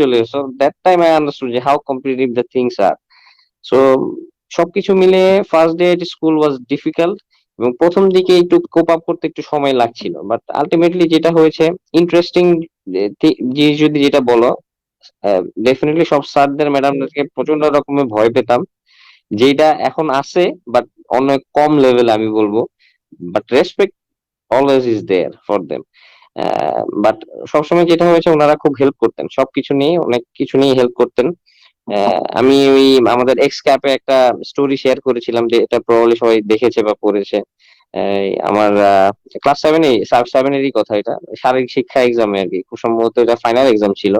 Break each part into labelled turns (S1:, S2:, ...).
S1: চলে so that time I understood যে how competitive the things R so সবকিছু মিলে first day school was difficult এবং প্রথম দিকে একটু কোপ আপ করতে একটু সময় লাগছিল। বাট আলটিমেটলি যেটা হয়েছে ইন্টারেস্টিং জিনিস যদি যেটা বলো ডেফিনেটলি সব স্যারদের ম্যাডামদেরকে প্রচণ্ড রকমের ভয় পেতাম। যেটা এখন আছে বাট অনেক কম লেভেল আমি বলব। But respect always is there for them but সবসময় যেটা হয়েছে, ওনারা খুব হেল্প করতেন। সবকিছু নিয়ে, অনেক কিছু নিয়ে হেল্প করতেন। আমি ওই আমাদের এক্স ক্যাপে একটা স্টোরি শেয়ার করেছিলাম যে, এটা প্রবাবলি সবাই দেখেছে বা পড়েছে। আমার ক্লাস সেভেনে সেভেনেরই কথা এটা। শারীরিক শিক্ষা এক্সামে আর কি খুব সম্ভবত এটা ফাইনাল এক্সাম ছিল।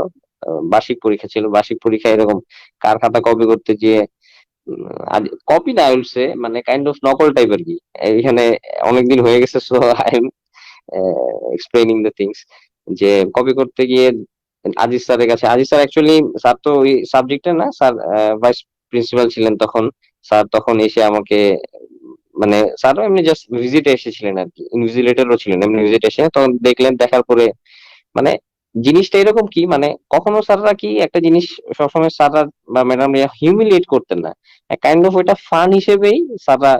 S1: বার্ষিক পরীক্ষা ছিল। বার্ষিক পরীক্ষা এরকম কার খাতা কপি করতে গিয়ে কপি না মানে কাইন্ড অফ নকল টাইপ আর কি এখানে অনেকদিন হয়ে গেছে so I am explaining the things যে কপি করতে গিয়ে আজিজ স্যারের কাছে, আজিজ স্যার অ্যাকচুয়ালি স্যার তো ওই সাবজেক্টে না, স্যার ভাইস প্রিন্সিপাল ছিলেন তখন, স্যার তখন এসে আমাকে মানে স্যারও এমনি জাস্ট ভিজিটে এসেছিলেন আর কি ইনভিজিলেটরও ছিলেন, এমনি ভিজিট এসে, তখন দেখলেন দেখার পরে মানে জিনিসটা এরকম কি মানে কখনো স্যাররা কি একটা জিনিস সবসময় স্যাররা বা ম্যাডাম হিউমিলিয়েট করতেন না কাইন্ড অফ ওইটা ফান হিসেবেই স্যাররা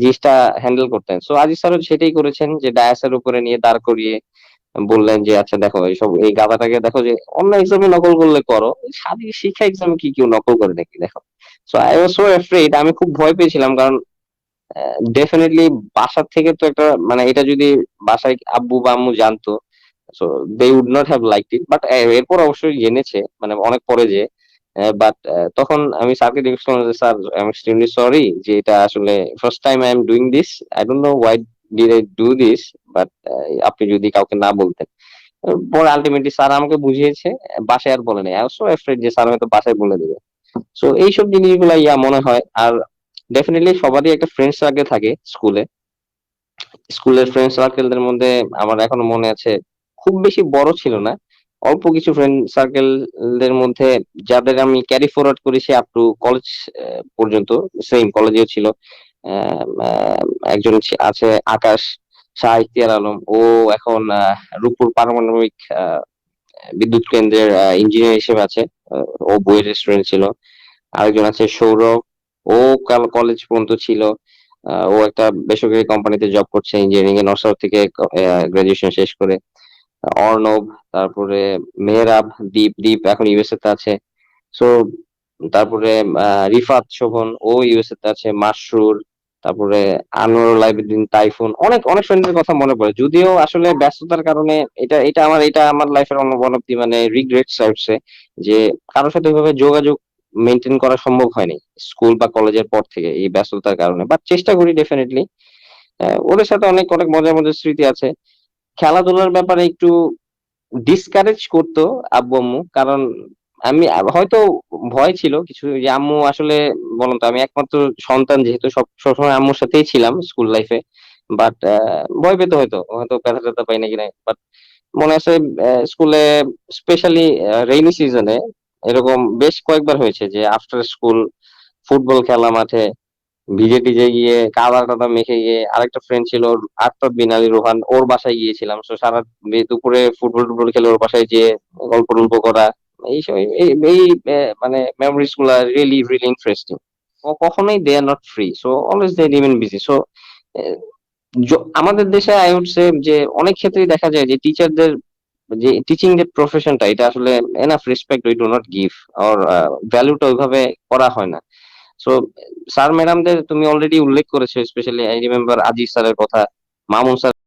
S1: জিনিসটা হ্যান্ডেল করতেন। সো আজিজ স্যারও সেটাই করেছেন যে ডায়াসের উপরে নিয়ে দাঁড় করিয়ে বললেন যে আচ্ছা দেখো, এইসব, এই গাধাটাকে দেখো যে, অন্য এক্সামে নকল করলে করো। শারীরিক শিক্ষা এক্সামে কি কেউ নকল করে নাকি, দেখো? So I was so afraid আমি খুব ভয় পেয়েছিলাম কারণ ডেফিনেটলি বাসার থেকে তো একটা মানে এটা যদি বাসায় আব্বু বা আম্মু জানতো so they would not have like it but এরপর অবশ্যই জেনেছে মানে অনেক পরে যে বাট তখন আমি স্যারকে জিজ্ঞেস করলাম যে, sir I am extremely sorry যে এটা আসলে first time I am doing this I don't know why did I do this but আপনি যদি কাউকে না বলতেন। পরে আলটিমেটলি স্যার আমাকে বুঝিয়েছে, বাসায় আর বলে নাই। আই সো অ্যাফ্রেড যে স্যার হয়তো বাসায় বলে দেবে। সো এইসব জিনিসগুলো ইয়া মনে হয়, আর ডেফিনেটলি সবারই একটা ফ্রেন্ড সার্কেল থাকে স্কুলে স্কুলের ফ্রেন্ড সার্কেলদের মধ্যে আমার এখনও মনে আছে, খুব বেশি বড় ছিল না অল্প কিছু ফ্রেন্ড সার্কেলদের মধ্যে যাদের আমি ক্যারি ফরওয়ার্ড করেছি আপ টু কলেজ পর্যন্ত সেম কলেজেও ছিল। একজন আছে আকাশ শাহ ইখতিয়ার আলম। ও এখন রূপপুর পারমাণবিক বিদ্যুৎ কেন্দ্রের ইঞ্জিনিয়ার হিসেবে আছে। ও বইয়ের স্টুডেন্ট ছিল। আরেকজন আছে সৌরভ। ও কাল কলেজ পর্যন্ত ছিল। ও একটা বেসরকারি কোম্পানিতে জব করছে ইঞ্জিনিয়ারিং এ নর্সার থেকে গ্রাজুয়েশন শেষ করে। অর্ণব, তারপরে মেহরাব, দীপ দীপ এখন ইউএসএ তে আছে। সো তারপরে রিফাত শোভন, ও ইউএসএ তে আছে। মাসরুর তারপরে আনোয়ারুল আইবুদ্দিন টাইফুন অনেক অনেক ফ্রেন্ডের কথা মনে পড়ে। যদিও আসলে ব্যস্ততার কারণে এটা এটা আমার এটা আমার লাইফের অন্য ওয়ান মানে রিগ্রেটস হচ্ছে যে কারোর সাথে ওইভাবে যোগাযোগ মেনটেন করা সম্ভব হয়নি স্কুল বা কলেজের পর থেকে এই ব্যস্ততার কারণে। বাট চেষ্টা করি ডেফিনেটলি ওদের সাথে অনেক অনেক মজার মজার স্মৃতি আছে। খেলাধুলার ব্যাপারে একটু ডিসকারেজ করতো আব্বু আম্মু। কারণ আমি, হয়তো ভয় ছিল কিছু, যে আম্মু আসলে বলুন তো, আমি একমাত্র সন্তান যেহেতু, সব, সবসময় আম্মুর সাথেই ছিলাম স্কুল লাইফে বাট ভয় পেতে হয়তো হয়তো ব্যথা ট্যাথা পাই নাকি নাই। বাট মনে আছে স্কুলে স্পেশালি রেইনি সিজনে এরকম বেশ কয়েকবার হয়েছে যে আফটার স্কুল ফুটবল খেলা মাঠে ভিজে টিজে গিয়ে কাদা মেখে গিয়ে আরেকটা ফ্রেন্ড ছিল, আফতাব বিন আলী রোহান, ওর বাসায় গিয়েছিলাম। তো সারা দুপুরে ফুটবল টুটবল খেলে ওর বাসায় যেয়ে গল্প টল্প করা এই এই মানে মেমোরিজগুলা রিয়েলি রিয়েলি ইন্টারেস্টিং কখনোই they are not free so always they remain busy so আমাদের দেশে আই উড সে যে অনেক ক্ষেত্রেই দেখা যায় যে টিচারদের যে টিচিং যে প্রফেশনটা এটা আসলে enough respect we do not give আর ভ্যালুটা ওইভাবে করা হয় না। সো স্যার ম্যাডামদের তুমি অলরেডি উল্লেখ করেছ স্পেশালি আই রিমেম্বার আজিজ স্যারের কথা মামুন স্যার